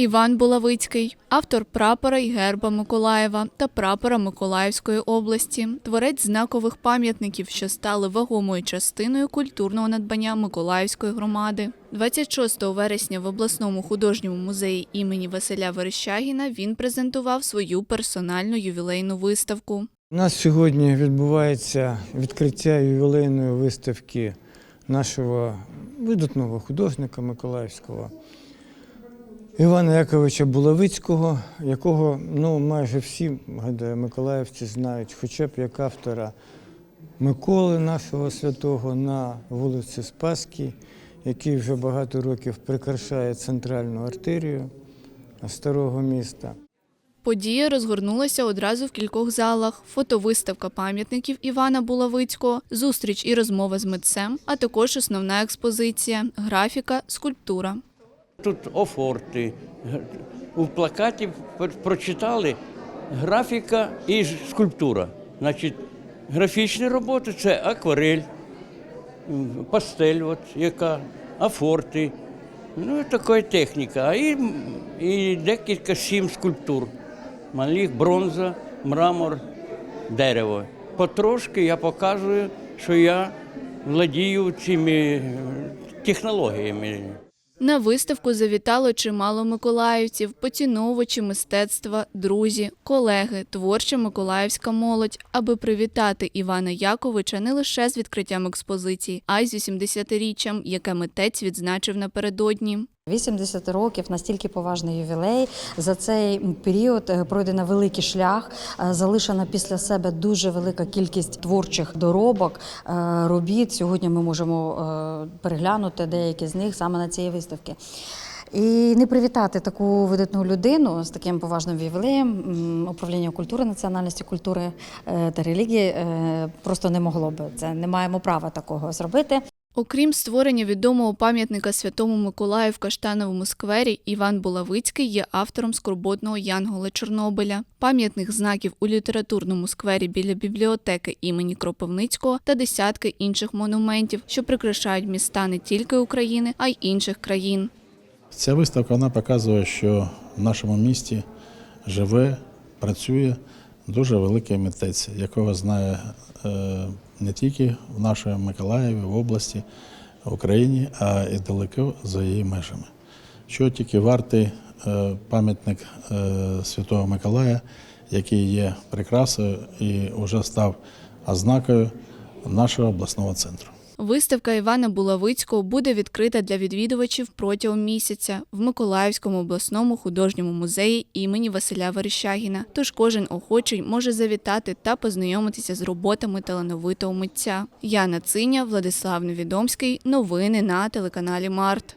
Іван Булавицький, автор прапора й герба Миколаєва та прапора Миколаївської області, творець знакових пам'ятників, що стали вагомою частиною культурного надбання Миколаївської громади. 26 вересня в обласному художньому музеї імені Василя Верещагіна він презентував свою персональну ювілейну виставку. У нас сьогодні відбувається відкриття ювілейної виставки нашого видатного художника Миколаївського Івана Яковича Булавицького, якого ну, майже всі гадаю, миколаївці знають, хоча б як автора Миколи нашого святого на вулиці Спаській, який вже багато років прикрашає центральну артерію старого міста. Подія розгорнулася одразу в кількох залах: фотовиставка пам'ятників Івана Булавицького, зустріч і розмова з митцем, а також основна експозиція, графіка, скульптура. Тут офорти. У плакаті прочитали графіка і скульптура. Значить, графічні роботи це акварель, пастель, от, яка, афорти. Ну, така техніка. А і, і декілька сім скульптур. Малих, бронза, мрамор, дерево. Потрошки я показую, що я владію цими технологіями. На виставку завітало чимало миколаївців, поціновувачі мистецтва, друзі, колеги, творча миколаївська молодь, аби привітати Івана Яковича не лише з відкриттям експозиції, а й з 80-річчям, яке митець відзначив напередодні. 80 років настільки поважний ювілей. За цей період е, пройдено великий шлях, е, залишена після себе дуже велика кількість творчих доробок, е, робіт. Сьогодні ми можемо переглянути деякі з них саме на цій виставці. І не привітати таку видатну людину з таким поважним ювілеєм управління культури, національності культури та релігії просто не могло би. Це не маємо права такого зробити. Окрім створення відомого пам'ятника Святому Миколаю в Каштановому сквері, Іван Булавицький є автором скорботного Янгола Чорнобиля, пам'ятних знаків у літературному сквері біля бібліотеки імені Кропивницького та десятки інших монументів, що прикрашають міста не тільки України, а й інших країн. Ця виставка вона показує, що в нашому місті живе, працює дуже великий митець, якого знає е, не тільки в нашій Миколаєві, в області, в Україні, а і далеко за її межами. Що тільки вартий е, пам'ятник е, Святого Миколая, який є прикрасою і вже став ознакою нашого обласного центру. Виставка Івана Булавицького буде відкрита для відвідувачів протягом місяця в Миколаївському обласному художньому музеї імені Василя Верещагіна. Тож кожен охочий може завітати та познайомитися з роботами талановитого митця. Яна Циня, Владислав Невідомський. Новини на телеканалі Март.